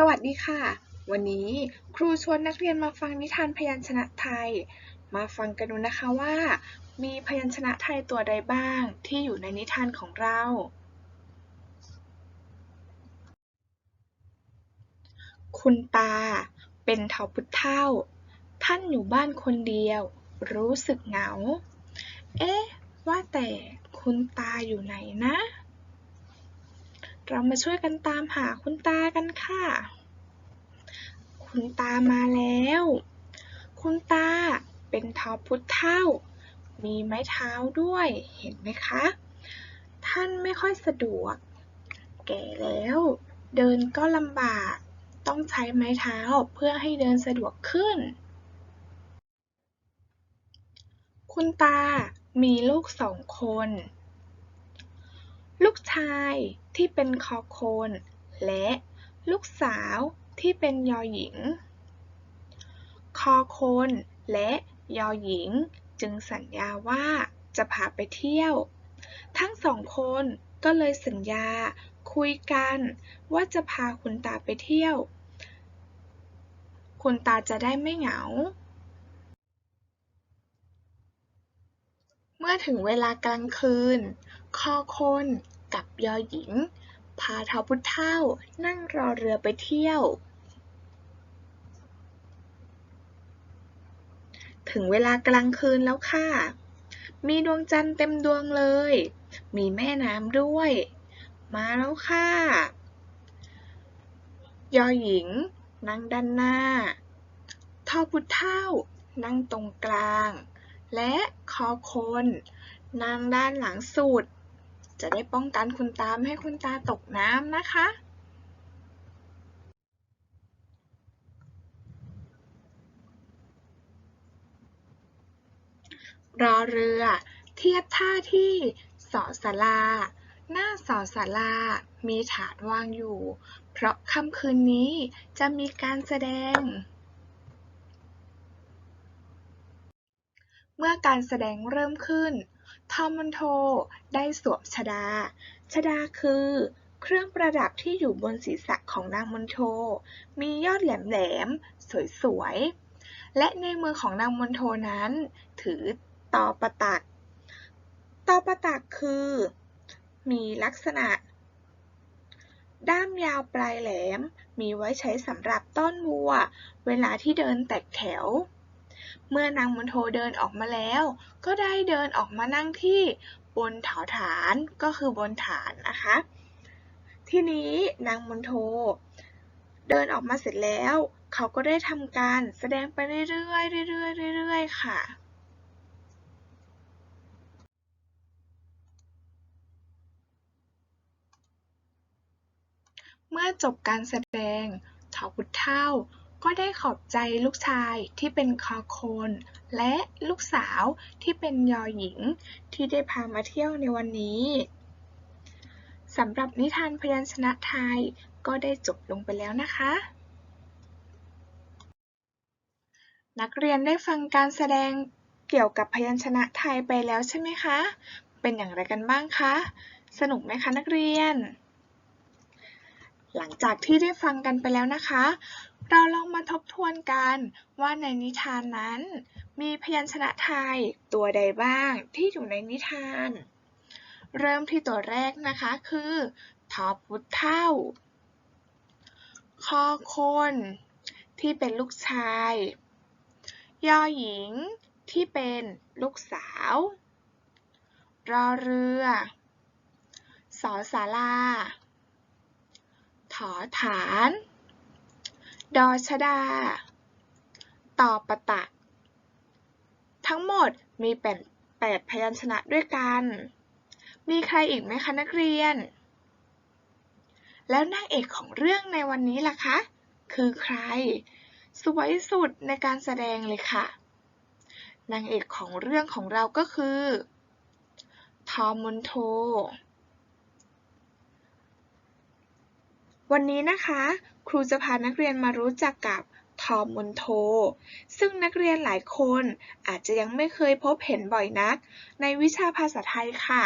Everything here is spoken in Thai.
สวัสดีค่ะ วันนี้ครูชวนนักเรียนมาฟังนิทานพยัญชนะไทย มาฟังกันดูนะคะว่า มีพยัญชนะไทยตัวใดบ้างที่อยู่ในนิทานของเรา คุณตา เป็นเถาพุดเท่า ท่านอยู่บ้านคนเดียว รู้สึกเหงา เอ๊ะ ว่าแต่คุณตาอยู่ไหนนะ เรามาช่วยกันตามหาคุณตากันค่ะ คุณตามาแล้ว คุณตาเป็นท้าพุทธเท่า มีไม้เท้าด้วย เห็นไหมคะ ท่านไม่ค่อยสะดวก แก่แล้ว เดินก็ลำบาก ต้องใช้ไม้เท้าเพื่อให้เดินสะดวกขึ้น คุณตามีลูกสองคน ลูกชาย ที่เป็นคอโคน และลูกสาวที่เป็นยอหญิง คอโคนและยอหญิงจึงสัญญาว่าจะพาไปเที่ยว ทั้งสองคนก็เลยสัญญาคุยกันว่าจะพาคุณตาไปเที่ยว คุณตาจะได้ไม่เหงา เมื่อถึงเวลากลางคืน คอคน กับยอหญิง พาเท้าพุทธเท่า นั่งรอเรือไปเที่ยว ถึงเวลากลางคืนแล้วค่ะ มีดวงจันทร์เต็มดวงเลย มีแม่น้ำด้วย มาแล้วค่ะ ยอหญิง นั่งด้านหน้าทอพุทธเท่า นั่งตรงกลาง และคอคนนั่งด้านหลังสุด จะได้ป้องกันคุณตาไม่ให้คุณตาตกน้ำนะคะ รอเรือ เทียบท่าที่สอสาราหน้าสอสารามีถาดวางอยู่ เพราะค่ำคืนนี้จะมีการแสดง เมื่อการแสดงเริ่มขึ้น ทอมมอนโทได้สวมชดา ชดาคือเครื่องประดับที่อยู่บนศีรษะของนางมอนโท มียอดแหลมๆ สวยๆ และในมือของนางมอนโทนั้น ถือตอประตัก ตอประตักคือ มีลักษณะ ด้ามยาวปลายแหลม มีไว้ใช้สำหรับต้อนวัว เวลาที่เดินแตกแถว เมื่อนางมณโทเดินออกมาแล้ว ก็ได้เดินออกมานั่งที่บนเถาฐานก็คือบนฐานนะคะ ทีนี้นางมณโทเดินออกมาเสร็จแล้ว เขาก็ได้ทำการแสดงไปเรื่อยๆเรื่อยๆเรื่อยๆค่ะเมื่อจบการแสดงเถาพุทธเท่า ก็ได้ขอบใจลูกชายที่เป็นคอโคน และลูกสาวที่เป็นยอหญิงที่ได้พามาเที่ยวในวันนี้สำหรับนิทานพยัญชนะไทยก็ได้จบลงไปแล้วนะคะ นักเรียนได้ฟังการแสดงเกี่ยวกับพยัญชนะไทยไปแล้วใช่ไหมคะ เป็นอย่างไรกันบ้างคะ สนุกไหมคะนักเรียน หลังจากที่ได้ฟังกันไปแล้วนะคะ เราลองมาทบทวนกันว่าในนิทานนั้น มีพยัญชนะไทยตัวใดบ้างที่อยู่ในนิทาน เริ่มที่ตัวแรกนะคะคือทอพุทธเท่าคอคนที่เป็นลูกชาย ยอหญิงที่เป็นลูกสาว รอเรือสอสาราถอฐาน ดอชดาต่อปะตักทั้งหมดมีแปดแปดพยัญชนะด้วยกัน มีใครอีกไหมคะนักเรียน แล้วนางเอกของเรื่องในวันนี้ล่ะคะ คือใคร สวยสุดในการแสดงเลยค่ะ นางเอกของเรื่องของเราก็คือ ทอมมนโท วันนี้นะคะ ครูจะพานักเรียนมารู้จักกับทอมมนโท ซึ่งนักเรียนหลายคนอาจจะยังไม่เคยพบเห็นบ่อยนักในวิชาภาษาไทยค่ะ